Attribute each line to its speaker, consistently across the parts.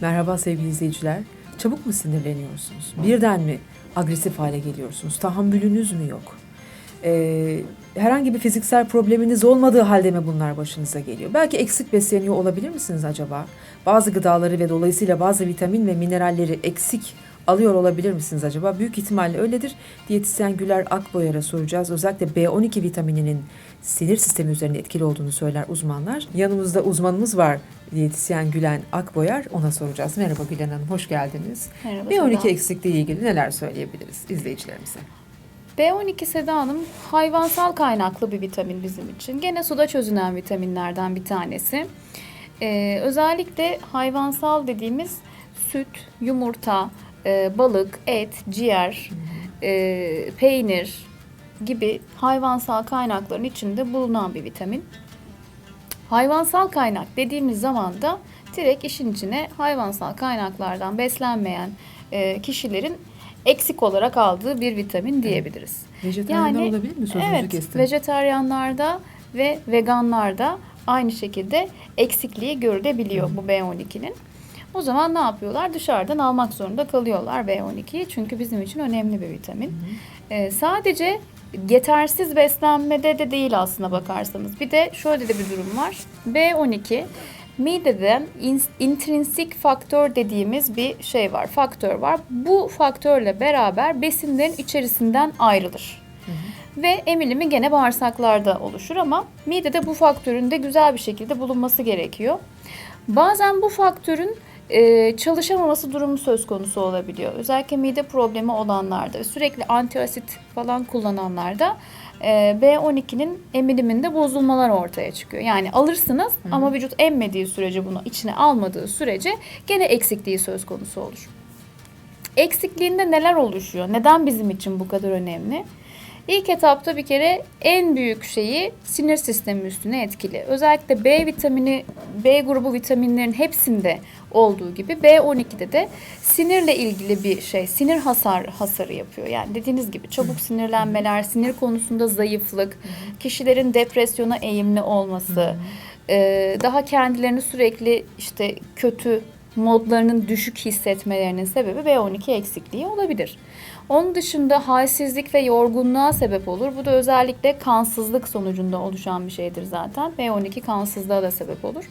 Speaker 1: Merhaba sevgili izleyiciler. Çabuk mu sinirleniyorsunuz? Birden mi agresif hale geliyorsunuz? Tahammülünüz mü yok? Ee, herhangi bir fiziksel probleminiz olmadığı halde mi bunlar başınıza geliyor? Belki eksik besleniyor olabilir misiniz acaba? Bazı gıdaları ve dolayısıyla bazı vitamin ve mineralleri eksik alıyor olabilir misiniz acaba? Büyük ihtimalle öyledir. Diyetisyen Güler Akboyar'a soracağız. Özellikle B12 vitamininin sinir sistemi üzerinde etkili olduğunu söyler uzmanlar. Yanımızda uzmanımız var. Diyetisyen Gülen Akboyar. Ona soracağız. Merhaba Gülen Hanım, hoş geldiniz.
Speaker 2: Merhaba
Speaker 1: B12
Speaker 2: Seda.
Speaker 1: eksikliği ile ilgili neler söyleyebiliriz izleyicilerimize?
Speaker 2: B12 Seda Hanım hayvansal kaynaklı bir vitamin bizim için. Gene suda çözünen vitaminlerden bir tanesi. Ee, özellikle hayvansal dediğimiz süt, yumurta, e, balık, et, ciğer, e, peynir gibi hayvansal kaynakların içinde bulunan bir vitamin. Hayvansal kaynak dediğimiz zaman da direkt işin içine hayvansal kaynaklardan beslenmeyen e, kişilerin eksik olarak aldığı bir vitamin diyebiliriz.
Speaker 1: Vejetaryenler
Speaker 2: Yani,
Speaker 1: olabilir mi? Sözünüzü
Speaker 2: Evet,
Speaker 1: kestim.
Speaker 2: vejetaryenlarda ve veganlarda aynı şekilde eksikliği görülebiliyor bu B12'nin. O zaman ne yapıyorlar? Dışarıdan almak zorunda kalıyorlar B12'yi. Çünkü bizim için önemli bir vitamin. Ee, sadece yetersiz beslenmede de değil aslına bakarsanız. Bir de şöyle de bir durum var. B12 mideden in- intrinsik faktör dediğimiz bir şey var, faktör var. Bu faktörle beraber besinlerin içerisinden ayrılır. Ve emilimi gene bağırsaklarda oluşur ama midede bu faktörün de güzel bir şekilde bulunması gerekiyor. Bazen bu faktörün e, çalışamaması durumu söz konusu olabiliyor. Özellikle mide problemi olanlarda sürekli antiasit falan kullananlarda e, B12'nin emiliminde bozulmalar ortaya çıkıyor. Yani alırsınız ama vücut emmediği sürece bunu içine almadığı sürece gene eksikliği söz konusu olur. Eksikliğinde neler oluşuyor? Neden bizim için bu kadar önemli? İlk etapta bir kere en büyük şeyi sinir sistemi üstüne etkili. Özellikle B vitamini, B grubu vitaminlerin hepsinde olduğu gibi B12'de de sinirle ilgili bir şey, sinir hasar hasarı yapıyor. Yani dediğiniz gibi çabuk sinirlenmeler, sinir konusunda zayıflık, kişilerin depresyona eğimli olması, daha kendilerini sürekli işte kötü modlarının düşük hissetmelerinin sebebi B12 eksikliği olabilir. Onun dışında halsizlik ve yorgunluğa sebep olur. Bu da özellikle kansızlık sonucunda oluşan bir şeydir zaten. B12 kansızlığa da sebep olur.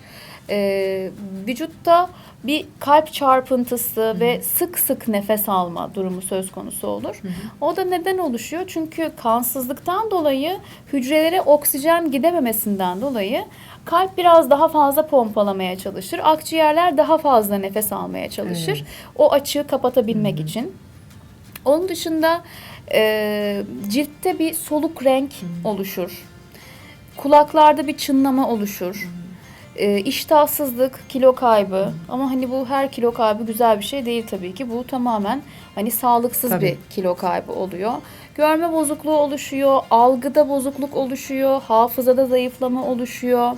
Speaker 2: Ee, vücutta bir kalp çarpıntısı ve sık sık nefes alma durumu söz konusu olur. O da neden oluşuyor? Çünkü kansızlıktan dolayı hücrelere oksijen gidememesinden dolayı kalp biraz daha fazla pompalamaya çalışır. Akciğerler daha fazla nefes almaya çalışır.
Speaker 1: Evet.
Speaker 2: O açığı kapatabilmek için. Onun dışında e, ciltte bir soluk renk oluşur. Kulaklarda bir çınlama oluşur. E, iştahsızlık, kilo kaybı. Ama hani bu her kilo kaybı güzel bir şey değil tabii ki. Bu tamamen hani sağlıksız
Speaker 1: Tabii.
Speaker 2: bir kilo kaybı oluyor. Görme bozukluğu oluşuyor, algıda bozukluk oluşuyor, hafızada zayıflama oluşuyor.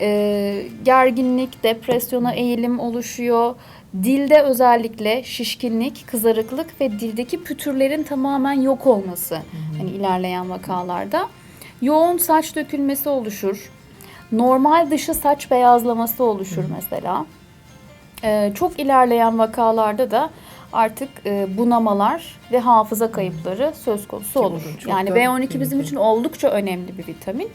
Speaker 2: E, gerginlik, depresyona eğilim oluşuyor. Dilde özellikle şişkinlik, kızarıklık ve dildeki pütürlerin tamamen yok olması hani ilerleyen vakalarda. Yoğun saç dökülmesi oluşur. Normal dışı saç beyazlaması oluşur mesela. Ee, çok ilerleyen vakalarda da artık e, bunamalar ve hafıza kayıpları söz konusu olur. Yani
Speaker 1: da
Speaker 2: B12 bizim için oldukça önemli bir vitamin.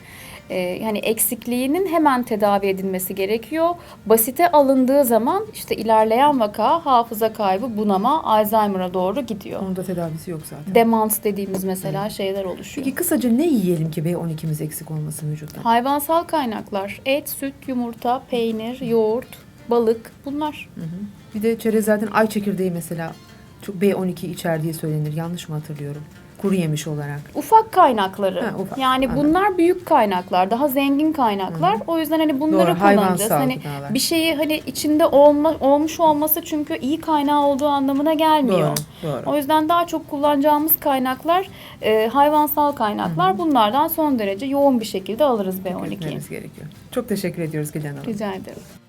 Speaker 2: Ee, yani eksikliğinin hemen tedavi edilmesi gerekiyor. Basite alındığı zaman işte ilerleyen vaka hafıza kaybı, bunama, Alzheimer'a doğru gidiyor.
Speaker 1: Onun da tedavisi yok zaten.
Speaker 2: Demans dediğimiz mesela şeyler oluşuyor.
Speaker 1: Peki kısaca ne yiyelim ki B12'miz eksik olmasın vücutta?
Speaker 2: Hayvansal kaynaklar et, süt, yumurta, peynir, yoğurt, balık bunlar.
Speaker 1: Bir de çerez zaten ay çekirdeği mesela çok B12 içer diye söylenir. Yanlış mı hatırlıyorum? Kuru yemiş olarak.
Speaker 2: Ufak kaynakları.
Speaker 1: Ha, ufak,
Speaker 2: yani
Speaker 1: anladım.
Speaker 2: bunlar büyük kaynaklar, daha zengin kaynaklar. O yüzden hani bunları
Speaker 1: Doğru,
Speaker 2: kullanacağız. Hani
Speaker 1: gıdalar.
Speaker 2: bir şeyi hani içinde olma, olmuş olması çünkü iyi kaynağı olduğu anlamına gelmiyor.
Speaker 1: Doğru, doğru.
Speaker 2: O yüzden daha çok kullanacağımız kaynaklar e, hayvansal kaynaklar. Bunlardan son derece yoğun bir şekilde alırız B12'yi.
Speaker 1: Gitmemiz gerekiyor. Çok teşekkür ediyoruz Gülen Hanım.
Speaker 2: Rica ederim.